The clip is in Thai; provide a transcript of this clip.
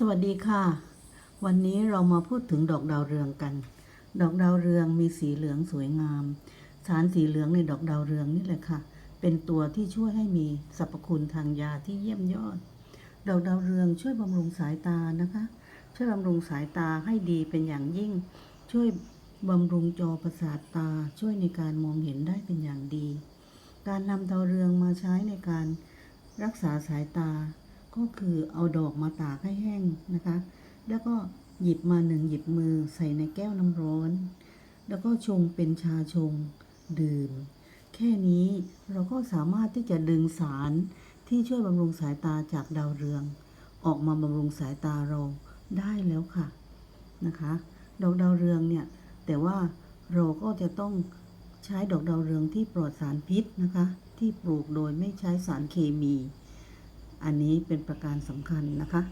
สวัสดีค่ะ วันนี้เรามาพูดถึงดอกดาวเรืองกัน ดอกดาวเรืองมีสีเหลืองสวยงาม สารสีเหลืองในดอกดาวเรืองนี่แหละค่ะ เป็นตัวที่ช่วยให้มีสรรพคุณทางยาที่เยี่ยมยอด ดอกดาวเรืองช่วยบำรุงสายตานะคะ ช่วยบำรุงสายตาให้ดีเป็นอย่างยิ่ง ช่วยบำรุงจอประสาทตา ช่วยในการมองเห็นได้เป็นอย่างดี การนำดาวเรืองมาใช้ในการรักษาสายตา ก็คือเอาดอกมาตากให้แห้งนะคะ แล้วก็หยิบมาหนึ่งหยิบมือใส่ในแก้วน้ำร้อน แล้วก็ชงเป็นชาชงดื่ม แค่นี้เราก็สามารถที่จะดึงสารที่ช่วยบำรุงสายตาจากดาวเรือง ออกมาบำรุงสายตาเราได้แล้วค่ะนะคะดอกดาวเรืองเนี่ยแต่ว่าเราก็จะต้องใช้ดอกดาวเรืองที่ปลอดสารพิษนะคะ ที่ปลูกโดยไม่ใช้สารเคมี อันนี้เป็นประการสำคัญนะคะ